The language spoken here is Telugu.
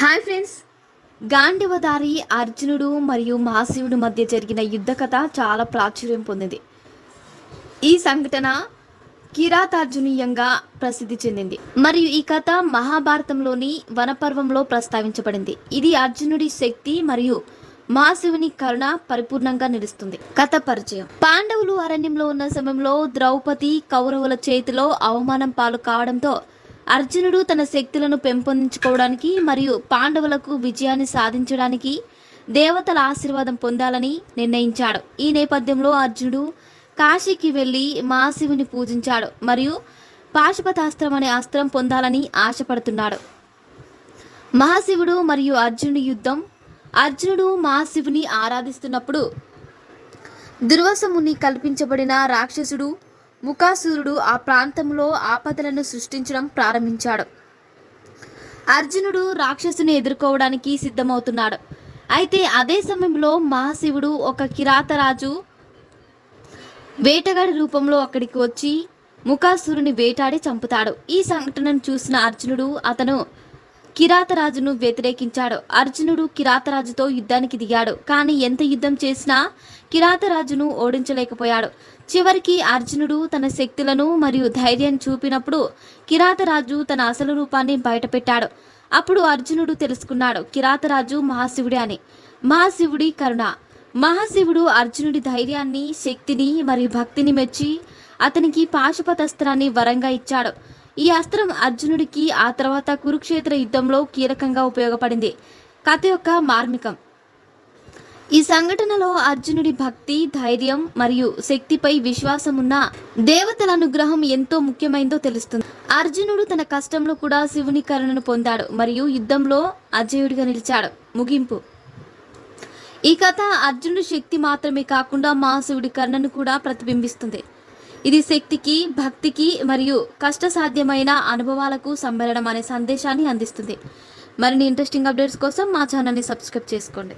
Hi friends. గాంధీవదారి అర్జునుడు మరియు మహాశివుడు మధ్య జరిగిన యుద్ధ కథ చాలా ప్రాచుర్యం పొందింది. ఈ సంఘటన కిరాతార్జునీయంగా ప్రసిద్ధి చెందింది. మరియు ఈ కథ మహాభారతంలోని వనపర్వంలో ప్రస్తావించబడింది. ఇది అర్జునుడి శక్తి మరియు మహాశివుని కరుణ పరిపూర్ణంగా నిలుస్తుంది. కథ పరిచయం. పాండవులు అరణ్యంలో ఉన్న సమయంలో ద్రౌపది కౌరవుల చేతిలో అవమానం పాలు కావడంతో అర్జునుడు తన శక్తులను పెంపొందించుకోవడానికి మరియు పాండవులకు విజయాన్ని సాధించడానికి దేవతల ఆశీర్వాదం పొందాలని నిర్ణయించాడు. ఈ నేపథ్యంలో అర్జునుడు కాశీకి వెళ్ళి మహాశివుని పూజించాడు మరియు పాశుపతాస్త్రం అనే అస్త్రం పొందాలని ఆశపడుతున్నాడు. మహాశివుడు మరియు అర్జునుడి యుద్ధం అర్జునుడు మహాశివుని ఆరాధిస్తున్నప్పుడు దుర్వసముని కల్పించబడిన రాక్షసుడు ముఖాసురుడు ఆ ప్రాంతంలో ఆపదలను సృష్టించడం ప్రారంభించాడు. అర్జునుడు రాక్షసుని ఎదుర్కోవడానికి సిద్ధమవుతున్నాడు. అయితే అదే సమయంలో మహాశివుడు ఒక కిరాతరాజు వేటగాడి రూపంలో అక్కడికి వచ్చి ముఖాసురుని వేటాడి చంపుతాడు. ఈ సంఘటనను చూసిన అర్జునుడు అతను కిరాతరాజును వ్యతిరేకించాడు. అర్జునుడు కిరాతరాజుతో యుద్ధానికి దిగాడు. కానీ ఎంత యుద్ధం చేసినా కిరాతరాజును ఓడించలేకపోయాడు. చివరికి అర్జునుడు తన శక్తులను మరియు ధైర్యాన్ని చూపినప్పుడు కిరాతరాజు తన అసలు రూపాన్ని బయటపెట్టాడు. అప్పుడు అర్జునుడు తెలుసుకున్నాడు కిరాతరాజు మహాశివుడే అని. మహాశివుడి కరుణ. మహాశివుడు అర్జునుడి ధైర్యాన్ని శక్తిని మరియు భక్తిని మెచ్చి అతనికి పాశుపతస్త్రాన్ని వరంగా ఇచ్చాడు. ఈ అస్త్రం అర్జునుడికి ఆ తర్వాత కురుక్షేత్ర యుద్ధంలో కీలకంగా ఉపయోగపడింది. కథ యొక్క మార్మికం. ఈ సంఘటనలో అర్జునుడి భక్తి ధైర్యం మరియు శక్తిపై విశ్వాసం ఉన్న దేవతల అనుగ్రహం ఎంతో ముఖ్యమైందో తెలుస్తుంది. అర్జునుడు తన కష్టంలో కూడా శివుని కరుణను పొందాడు మరియు యుద్ధంలో అజయుడిగా నిలిచాడు. ముగింపు. ఈ కథ అర్జునుడి శక్తి మాత్రమే కాకుండా మహాశివుడి కర్ణను కూడా ప్రతిబింబిస్తుంది. ఇది శక్తికి భక్తికి మరియు కష్టసాధ్యమైన అనుభవాలకు సమ్మేళనం అనే సందేశాన్ని అందిస్తుంది. మరిన్ని ఇంట్రెస్టింగ్ అప్డేట్స్ కోసం మా ఛానల్ని సబ్స్క్రైబ్ చేసుకోండి.